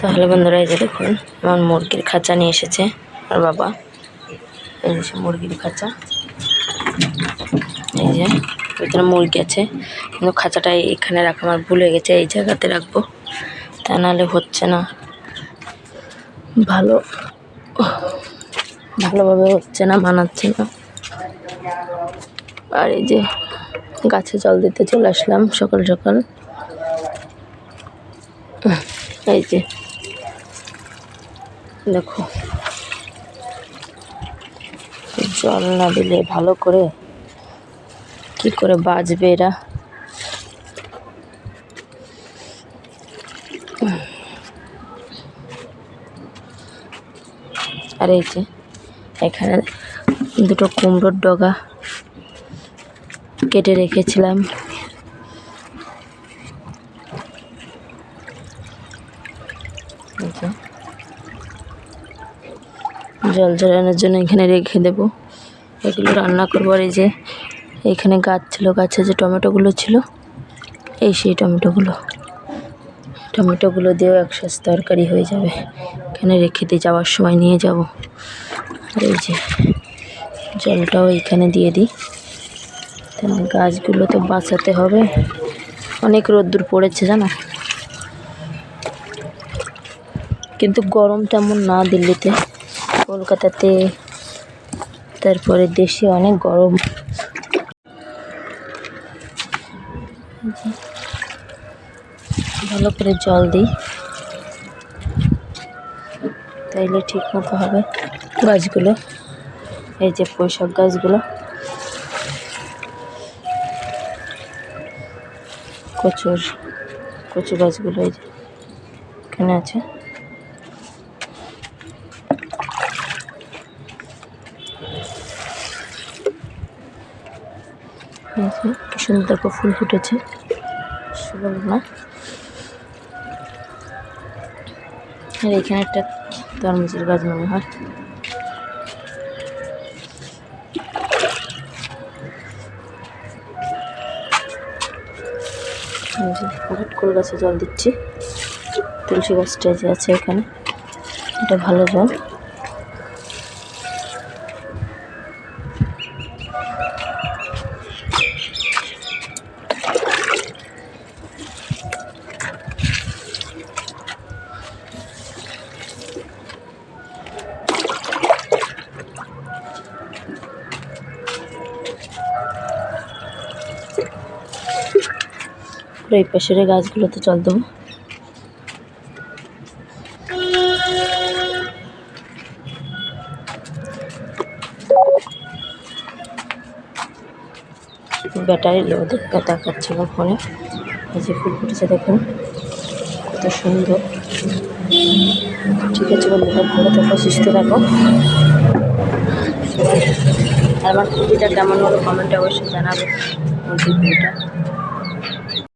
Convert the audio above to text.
তাহলে বন্ধুরা এই যে দেখুন, আমার মুরগির খাঁচা নিয়ে এসেছে, আর বাবা, এই যে মুরগির খাঁচা। এই যে, ভিতরে মুরগি আছে, কিন্তু খাঁচাটা এখানে রাখা আমার ভুলে গেছে, এই জায়গাতে রাখব। তা নাহলে হচ্ছে না। ভালো ভালোভাবে হচ্ছে না মানাচ্ছে না। আর এই যে গাছে জল দিতে চলে আসলাম সকাল সকাল। এই যে। দেখো। জল না দিলে ভালো করে কি করে বাঁচবে এরা? আর এই যে, এখানে দুটো কুমড়োর ডগা কেটে রেখেছিলাম এই যে জল ঝরানোর জন্য এখানে রেখে দেব। এগুলো রান্না করব আর এই যে এখানে গাছ ছিল, গাছে যে টমেটোগুলো ছিল, এই সেই টমেটোগুলো। টমেটোগুলো দিয়েও একসাথে তরকারি হয়ে যাবে। এখানে রেখে দিয়ে যাওয়ার সময় নিয়ে যাব। আর এই যে জলটাও এখানে দিয়ে দিই। গাছগুলো তো বাঁচাতে হবে। অনেক রোদ্দুর পড়েছে জানো? কিন্তু গরম তেমন না দিল্লিতে। কলকাতাতে তারপরে দেশে অনেক গরম। ভালো করে জল দিই। তাইলে ঠিক মতো হবে। গাছগুলো, এই যে পোশাক গাছগুলো। কচুর, কচু গাছগুলো এই যে এখানে আছে। যে কি সুন্দর দেখো ফুল ফুটেছে। না আর এখানে একটা তরমুজের গাছ মনে হয়। যে গাছে জল দিচ্ছি। তুলসী গাছটা যে আছে এখানে। এটা ভালো জল। পুরো এই পাশের গাছগুলোতে জল দেবো। ব্যাটারি লো দেখতে দেখাচ্ছিল ফোনে। যে ফুল ফুটেছে, দেখুন। কত সুন্দর। ঠিক আছে, বন্ধুরা, ভালো থাকো, সুস্থ থাকো। আমার খুঁটিটা কেমন হলো কমেন্টে অবশ্যই জানাবে। খুঁটিটা